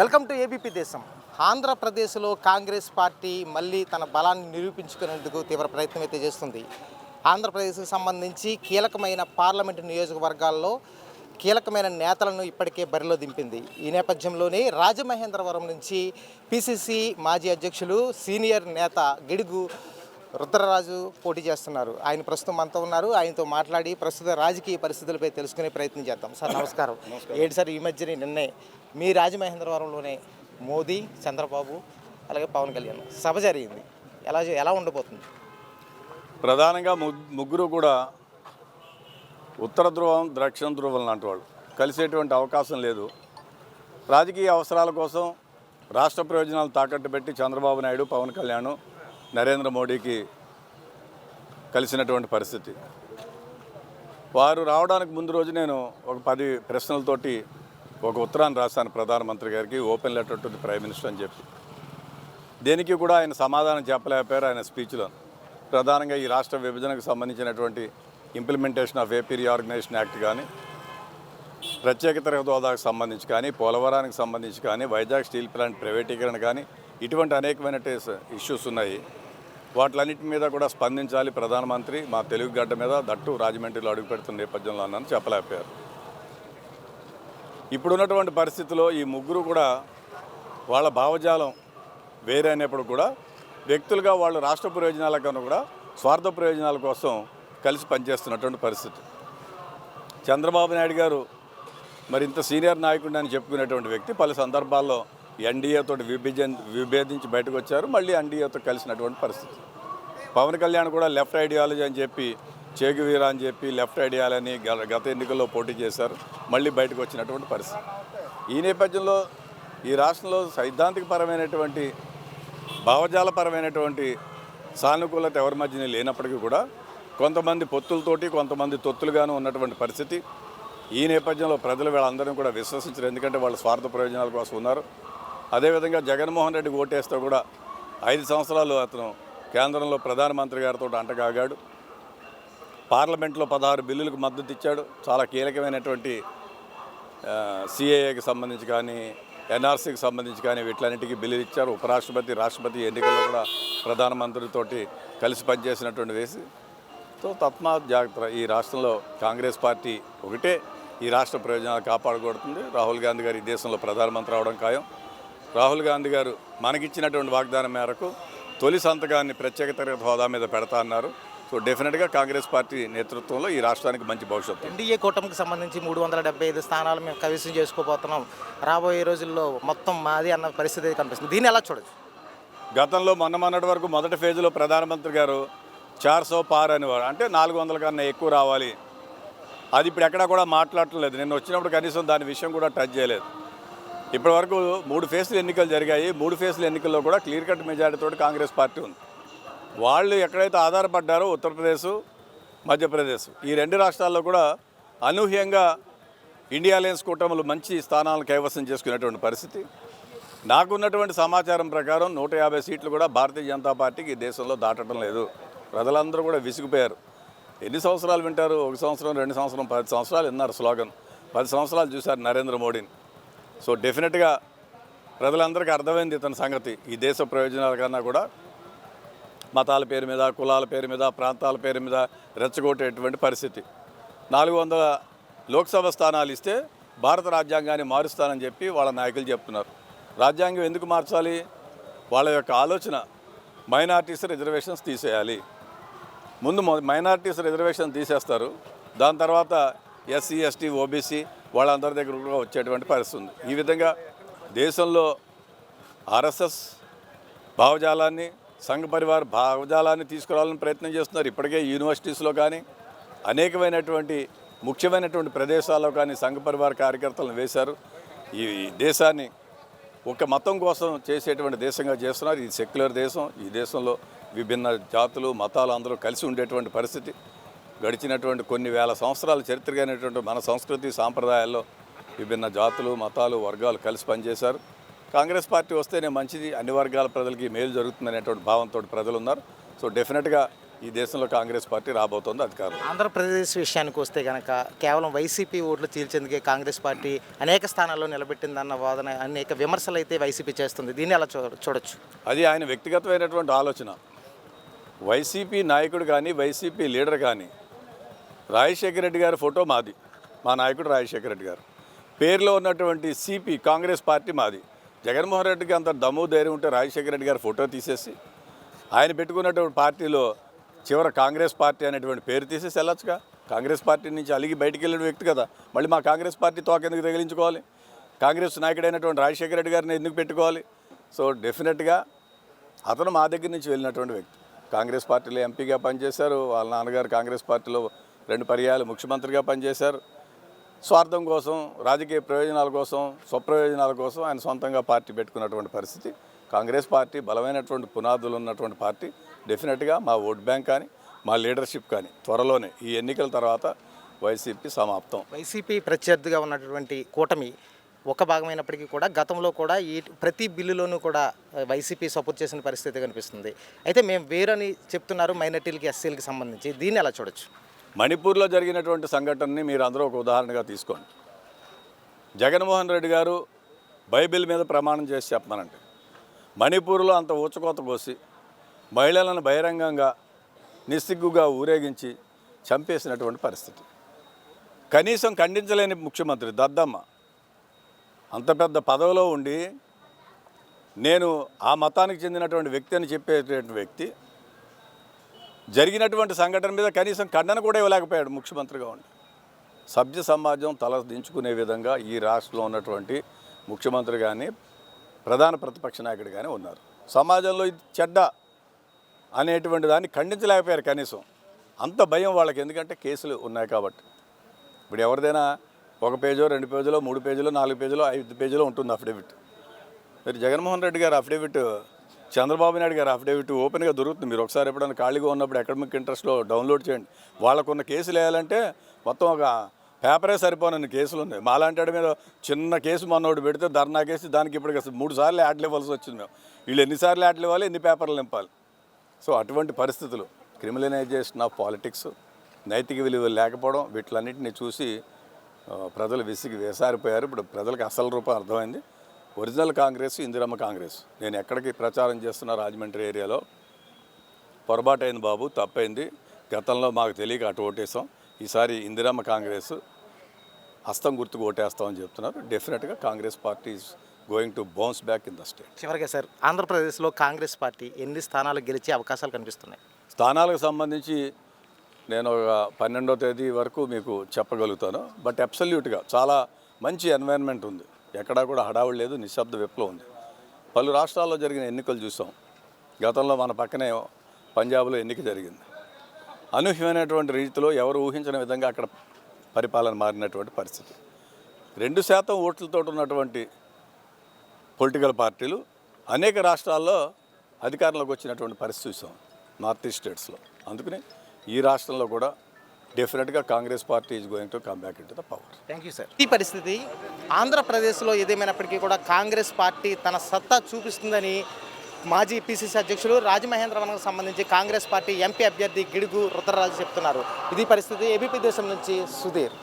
Welcome to ABP దేశం. ఆంధ్రప్రదేశ్లో Congress party మళ్ళీ తన బలాన్ని నిరూపించుకునేందుకు తీవ్ర ప్రయత్నం అయితే చేస్తుంది. ఆంధ్రప్రదేశ్కి సంబంధించి కీలకమైన పార్లమెంటు నియోజకవర్గాల్లో కీలకమైన నేతలను ఇప్పటికే బరిలో దింపింది. ఈ నేపథ్యంలోనే రాజమహేంద్రవరం నుంచి పిసిసి మాజీ అధ్యక్షులు సీనియర్ నేత గిడుగు రుద్రరాజు పోటీ చేస్తున్నారు. ఆయన ప్రస్తుతం మనతో ఉన్నారు. ఆయనతో మాట్లాడి ప్రస్తుత రాజకీయ పరిస్థితులపై తెలుసుకునే ప్రయత్నం చేద్దాం. సార్ నమస్కారం. ఏంటి సార్ ఈ మధ్యనే నిన్నే మీ రాజమహేంద్రవరంలోనే మోదీ చంద్రబాబు అలాగే పవన్ కళ్యాణ్ సభ జరిగింది. ఎలా ఎలా ఉండబోతుంది? ప్రధానంగా ముగ్గురు కూడా ఉత్తర ధ్రువం దక్షిణ ధ్రువం లాంటి వాళ్ళు. కలిసేటువంటి అవకాశం లేదు. రాజకీయ అవసరాల కోసం రాష్ట్ర ప్రయోజనాలు తాకట్టు పెట్టి చంద్రబాబు నాయుడు పవన్ కళ్యాణ్ నరేంద్ర మోడీకి కలిసినటువంటి పరిస్థితి. వారు రావడానికి ముందు రోజు నేను ఒక పది ప్రశ్నలతోటి ఒక ఉత్తరాన్ని రాశాను ప్రధానమంత్రి గారికి open letter to the prime minister అని చెప్పి. దేనికి కూడా ఆయన సమాధానం చెప్పలేకపోయారు ఆయన స్పీచ్లో. ప్రధానంగా ఈ రాష్ట్ర విభజనకు సంబంధించినటువంటి implementation of AP reorganisation act కానీ ప్రత్యేక తరగతి హోదాకు సంబంధించి కానీ పోలవరానికి సంబంధించి కానీ వైజాగ్ స్టీల్ ప్లాంట్ ప్రైవేటీకరణ కానీ ఇటువంటి అనేకమైన ఇష్యూస్ ఉన్నాయి. వాటిలన్నిటి మీద కూడా స్పందించాలి ప్రధానమంత్రి. మా తెలుగు గడ్డ మీద దట్టు రాజమండ్రిలో అడుగు పెడుతున్న నేపథ్యంలో అన్నాను చెప్పలేకపోయారు. ఇప్పుడున్నటువంటి పరిస్థితిలో ఈ ముగ్గురు కూడా వాళ్ళ భావజాలం వేరే అయినప్పుడు కూడా వ్యక్తులుగా వాళ్ళు రాష్ట్ర ప్రయోజనాల కన్నా కూడా స్వార్థ ప్రయోజనాల కోసం కలిసి పనిచేస్తున్నటువంటి పరిస్థితి. చంద్రబాబు నాయుడు గారు మరి ఇంత సీనియర్ నాయకుడు అని చెప్పుకునేటువంటి వ్యక్తి పలు సందర్భాల్లో ఎన్డీఏతో విభజన విభేదించి బయటకు వచ్చారు. మళ్ళీ ఎన్డీఏతో కలిసినటువంటి పరిస్థితి. పవన్ కళ్యాణ్ కూడా లెఫ్ట్ ఐడియాలజీ అని చెప్పి చేగువీర అని చెప్పి లెఫ్ట్ ఐడియాలని గ- గత ఎన్నికల్లో పోటీ చేశారు. మళ్ళీ బయటకు వచ్చినటువంటి పరిస్థితి. ఈ నేపథ్యంలో ఈ రాష్ట్రంలో సైద్ధాంతికపరమైనటువంటి భావజాలపరమైనటువంటి సానుకూలత ఎవరి మధ్యన లేనప్పటికీ కూడా కొంతమంది పొత్తులతోటి కొంతమంది తొత్తులుగాను ఉన్నటువంటి పరిస్థితి. ఈ నేపథ్యంలో ప్రజలు వీళ్ళందరినీ కూడా విశ్వసించరు. ఎందుకంటే వాళ్ళ స్వార్థ ప్రయోజనాల కోసం ఉన్నారు. అదేవిధంగా జగన్మోహన్ రెడ్డి ఓటేస్తే కూడా ఐదు సంవత్సరాలు అతను కేంద్రంలో ప్రధానమంత్రి గారితో అంటకాగాడు పార్లమెంట్లో పదహారు బిల్లులకు మద్దతు ఇచ్చాడు. చాలా కీలకమైనటువంటి సిఏఏకి సంబంధించి కానీ ఎన్ఆర్సీకి సంబంధించి కానీ వీటిలన్నిటికీ బిల్లులు ఇచ్చారు. ఉపరాష్ట్రపతి రాష్ట్రపతి ఎన్నికల్లో కూడా ప్రధానమంత్రితోటి కలిసి పనిచేసినటువంటి వేసి సో తత్మాత్ జాగ్రత్త. ఈ రాష్ట్రంలో కాంగ్రెస్ పార్టీ ఒకటే. ఈ రాష్ట్ర ప్రయోజనాలు కాపాడగొడుతుంది రాహుల్ గాంధీ గారు ఈ దేశంలో ప్రధానమంత్రి అవడం ఖాయం. రాహుల్ గాంధీ గారు మనకిచ్చినటువంటి వాగ్దానం మేరకు తొలి సంతకాన్ని ప్రత్యేక తరగతి హోదా మీద పెడతా అన్నారు. సో డెఫినెట్గా కాంగ్రెస్ పార్టీ నేతృత్వంలో ఈ రాష్ట్రానికి మంచి భవిష్యత్తు. ఎన్డీఏ కూటమికి సంబంధించి మూడు వందల డెబ్బై ఐదు స్థానాలు మేము కవిసం చేసుకోబోతున్నాం రాబోయే రోజుల్లో మొత్తం మాది అన్న పరిస్థితి కనిపిస్తుంది. దీన్ని ఎలా చూడొచ్చు? గతంలో మొన్న మొన్నటి వరకు మొదటి ఫేజ్లో ప్రధానమంత్రి గారు చార్ సో పార్ అనేవారు. అంటే నాలుగు వందల కన్నా ఎక్కువ రావాలి. అది ఇప్పుడు ఎక్కడా కూడా మాట్లాడట్లేదు నేను వచ్చినప్పుడు కనీసం దాని విషయం కూడా టచ్ చేయలేదు. ఇప్పటివరకు మూడు ఫేజ్లు ఎన్నికలు జరిగాయి. మూడు ఫేజ్ల ఎన్నికల్లో కూడా క్లియర్ కట్ మెజారిటీతో కాంగ్రెస్ పార్టీ ఉంది. వాళ్ళు ఎక్కడైతే ఆధారపడ్డారో ఉత్తరప్రదేశ్ మధ్యప్రదేశ్ ఈ రెండు రాష్ట్రాల్లో కూడా అనూహ్యంగా ఇండియా అలయన్స్ కూటములు మంచి స్థానాలను కైవసం చేసుకునేటువంటి పరిస్థితి. నాకున్నటువంటి సమాచారం ప్రకారం నూట యాభై సీట్లు కూడా భారతీయ జనతా పార్టీకి దేశంలో దాటడం లేదు. ప్రజలందరూ కూడా విసిగిపోయారు. ఎన్ని సంవత్సరాలు వింటారు? ఒక సంవత్సరం రెండు సంవత్సరం పది సంవత్సరాలు విన్నారు స్లోగన్. పది సంవత్సరాలు చూశారు నరేంద్ర మోడీని. సో డెఫినెట్గా ప్రజలందరికీ అర్థమైంది ఇతని సంగతి. ఈ దేశ ప్రయోజనాల కన్నా కూడా మతాల పేరు మీద కులాల పేరు మీద ప్రాంతాల పేరు మీద రెచ్చగొట్టేటువంటి పరిస్థితి. నాలుగు వందల లోక్సభ స్థానాలు ఇస్తే భారత రాజ్యాంగాన్ని మారుస్తానని చెప్పి వాళ్ళ నాయకులు చెప్తున్నారు. రాజ్యాంగం ఎందుకు మార్చాలి? వాళ్ళ యొక్క ఆలోచన మైనార్టీస్ రిజర్వేషన్స్ తీసేయాలి. ముందు మైనార్టీస్ రిజర్వేషన్ తీసేస్తారు. దాని తర్వాత ఎస్సీ ఎస్టీ ఓబీసీ వాళ్ళందరి దగ్గర కూడా వచ్చేటువంటి పరిస్థితి ఉంది. ఈ విధంగా దేశంలో ఆర్ఎస్ఎస్ భావజాలాన్ని సంఘ పరివార భావజాలాన్ని తీసుకురావాలని ప్రయత్నం చేస్తున్నారు. ఇప్పటికే యూనివర్సిటీస్లో కానీ అనేకమైనటువంటి ముఖ్యమైనటువంటి ప్రదేశాల్లో కానీ సంఘ పరివార కార్యకర్తలను వేశారు. ఈ దేశాన్ని ఒక మతం కోసం చేసేటువంటి దేశంగా చేస్తున్నారు. ఇది సెక్యులర్ దేశం. ఈ దేశంలో విభిన్న జాతులు మతాలు అందరూ కలిసి ఉండేటువంటి పరిస్థితి. గడిచినటువంటి కొన్ని వేల సంవత్సరాల చరిత్రగానేటువంటి మన సంస్కృతి సాంప్రదాయాల్లో విభిన్న జాతులు మతాలు వర్గాలు కలిసి పనిచేశారు. కాంగ్రెస్ పార్టీ వస్తేనే మంచిది అన్ని వర్గాల ప్రజలకి మేలు జరుగుతుందనేటువంటి భావంతో ప్రజలు ఉన్నారు సో డెఫినెట్గా ఈ దేశంలో కాంగ్రెస్ పార్టీ రాబోతోంది అధికారం. ఆంధ్రప్రదేశ్ విషయానికి వస్తే కనుక కేవలం వైసీపీ ఓట్లు చీల్చేందుకే కాంగ్రెస్ పార్టీ అనేక స్థానాల్లో నిలబెట్టిందన్న వాదన అనేక విమర్శలు అయితే వైసీపీ చేస్తుంది. దీన్ని అలా చూడొచ్చు? అది ఆయన వ్యక్తిగతమైనటువంటి ఆలోచన. వైసీపీ నాయకుడు కానీ వైసీపీ లీడర్ కానీ రాజశేఖర రెడ్డి గారి ఫోటో మాది. మా నాయకుడు రాజశేఖర రెడ్డి గారు. పేరులో ఉన్నటువంటి సిపి కాంగ్రెస్ పార్టీ మాది. జగన్మోహన్ రెడ్డికి అంత దమ్ము ధైర్యం ఉంటే రాజశేఖర రెడ్డి గారి ఫోటో తీసేసి ఆయన పెట్టుకున్నటువంటి పార్టీలో చివర కాంగ్రెస్ పార్టీ అనేటువంటి పేరు తీసేసి వెళ్ళొచ్చుగా. కాంగ్రెస్ పార్టీ నుంచి అలిగి బయటికి వెళ్ళిన వ్యక్తి కదా. మళ్ళీ మా కాంగ్రెస్ పార్టీ తోకెందుకు తగిలించుకోవాలి? కాంగ్రెస్ నాయకుడైనటువంటి రాజశేఖర రెడ్డి గారిని ఎందుకు పెట్టుకోవాలి? సో డెఫినెట్గా అతను మా దగ్గర నుంచి వెళ్ళినటువంటి వ్యక్తి. కాంగ్రెస్ పార్టీలో ఎంపీగా పనిచేశారు. వాళ్ళ నాన్నగారు కాంగ్రెస్ పార్టీలో రెండు పర్యాలు ముఖ్యమంత్రిగా పనిచేశారు. స్వార్థం కోసం రాజకీయ ప్రయోజనాల కోసం స్వప్రయోజనాల కోసం ఆయన సొంతంగా పార్టీ పెట్టుకున్నటువంటి పరిస్థితి. కాంగ్రెస్ పార్టీ బలమైనటువంటి పునాదులు ఉన్నటువంటి పార్టీ. డెఫినెట్గా మా ఓట్ బ్యాంక్ కానీ మా లీడర్షిప్ కానీ త్వరలోనే ఈ ఎన్నికల తర్వాత వైసీపీ సమాప్తం. వైసీపీ ప్రత్యర్థిగా ఉన్నటువంటి కూటమి ఒక భాగమైనప్పటికీ కూడా గతంలో కూడా ఈ ప్రతి బిల్లులోనూ కూడా వైసీపీ సపోర్ట్ చేసిన పరిస్థితి కనిపిస్తుంది. అయితే మేము వేరని చెప్తున్నారు మైనార్టీలకి ఎస్సీలకి సంబంధించి. దీన్ని ఎలా చూడొచ్చు? మణిపూర్లో జరిగినటువంటి సంఘటనని మీరు అందరూ ఒక ఉదాహరణగా తీసుకోండి. జగన్మోహన్ రెడ్డి గారు బైబిల్ మీద ప్రమాణం చేసి చెప్పమనండి మణిపూర్లో అంత ఊచకోత కోసి మహిళలను బహిరంగంగా నిస్సిగ్గుగా ఊరేగించి చంపేసినటువంటి పరిస్థితి. కనీసం ఖండించలేని ముఖ్యమంత్రి దద్దమ్మ అంత పెద్ద పదవిలో ఉండి నేను ఆ మతానికి చెందినటువంటి వ్యక్తి అని చెప్పేటువంటి వ్యక్తి జరిగినటువంటి సంఘటన మీద కనీసం ఖండన కూడా ఇవ్వలేకపోయాడు ముఖ్యమంత్రిగా ఉండి సభ్య సమాజం తల దించుకునే విధంగా ఈ రాష్ట్రంలో ఉన్నటువంటి ముఖ్యమంత్రి కానీ ప్రధాన ప్రతిపక్ష నాయకుడు కానీ ఉన్నారు. సమాజంలో ఇది చెడ్డ అనేటువంటి దాన్ని ఖండించలేకపోయారు కనీసం. అంత భయం వాళ్ళకి ఎందుకంటే కేసులు ఉన్నాయి కాబట్టి. ఇప్పుడు ఎవరిదైనా ఒక పేజో రెండు పేజీలో మూడు పేజీలో నాలుగు పేజీలో ఐదు పేజీలో ఉంటుంది అఫిడవిట్. మీరు జగన్మోహన్ రెడ్డి గారు అఫిడవిట్ చంద్రబాబు నాయుడు గారు అఫిడేవిట్ ఓపెన్గా దొరుకుతుంది. మీరు ఒకసారి ఎప్పుడైనా ఖాళీగా ఉన్నప్పుడు అకాడమిక్ ఇంట్రెస్ట్లో డౌన్లోడ్ చేయండి. వాళ్ళకున్న కేసులు వేయాలంటే మొత్తం ఒక పేపరే సరిపోనన్ని కేసులు ఉన్నాయి. మాలాంటి మీద చిన్న కేసు మనోడు పెడితే ధర్నా కేసు దానికి ఇప్పుడు మూడు సార్లు యాడ్లు ఇవ్వాల్సి వచ్చింది మేము. వీళ్ళు ఎన్నిసార్లు యాడ్లు ఇవ్వాలి ఎన్ని పేపర్లు నింపాలి? సో అటువంటి పరిస్థితులు. క్రిమినలైజేషన్ ఆఫ్ పాలిటిక్స్ నైతిక విలువలు లేకపోవడం వీటిలన్నింటినీ చూసి ప్రజలు విసిగి వేసారిపోయారు. ఇప్పుడు ప్రజలకు అసలు రూపం అర్థమైంది. ఒరిజినల్ కాంగ్రెస్ ఇందిరమ్మ కాంగ్రెస్. నేను ఎక్కడికి ప్రచారం చేస్తున్నా రాజమండ్రి ఏరియాలో? పొరపాటైంది బాబు తప్పైంది. గతంలో మాకు తెలియక అటు ఓటేసాం. ఈసారి ఇందిరమ్మ కాంగ్రెస్ హస్తం గుర్తుకు ఓటేస్తామని చెప్తున్నారు. డెఫినెట్గా Congress party is going to bounce back in the state చివరిగా సార్ ఆంధ్రప్రదేశ్లో కాంగ్రెస్ పార్టీ ఎన్ని స్థానాలు గెలిచే అవకాశాలు కనిపిస్తున్నాయి? స్థానాలకు సంబంధించి నేను ఒక పన్నెండో తేదీ వరకు మీకు చెప్పగలుగుతాను. బట్ అబ్సల్యూట్గా చాలా మంచి ఎన్వైరన్మెంట్ ఉంది. ఎక్కడా కూడా హడావుడి లేదు నిశ్శబ్ద విప్లవం ఉంది. పలు రాష్ట్రాల్లో జరిగిన ఎన్నికలు చూసాం. గతంలో మన పక్కనే పంజాబ్లో ఎన్నిక జరిగింది. అనూహ్యమైనటువంటి రీతిలో ఎవరు ఊహించిన విధంగా అక్కడ పరిపాలన మారినటువంటి పరిస్థితి. రెండు శాతం ఓట్లతో ఉన్నటువంటి పొలిటికల్ పార్టీలు అనేక రాష్ట్రాల్లో అధికారంలోకి వచ్చినటువంటి పరిస్థితి చూసాం. నార్త్ ఈస్ట్ స్టేట్స్లో. అందుకని ఈ రాష్ట్రంలో కూడా డెఫినెట్గా Congress party is going to come back in to the power thank you sir ఈ పరిస్థితి ఆంధ్రప్రదేశ్లో ఏదేమైనప్పటికీ కూడా కాంగ్రెస్ పార్టీ తన సత్తా చూపిస్తుందని మాజీ పిసిసి అధ్యక్షులు రాజమహేంద్రవరంకు సంబంధించి కాంగ్రెస్ పార్టీ ఎంపీ అభ్యర్థి గిడుగు రుద్రరాజు చెప్తున్నారు. ఇది పరిస్థితి ఏబీపీ దేశం నుంచి సుధీర్.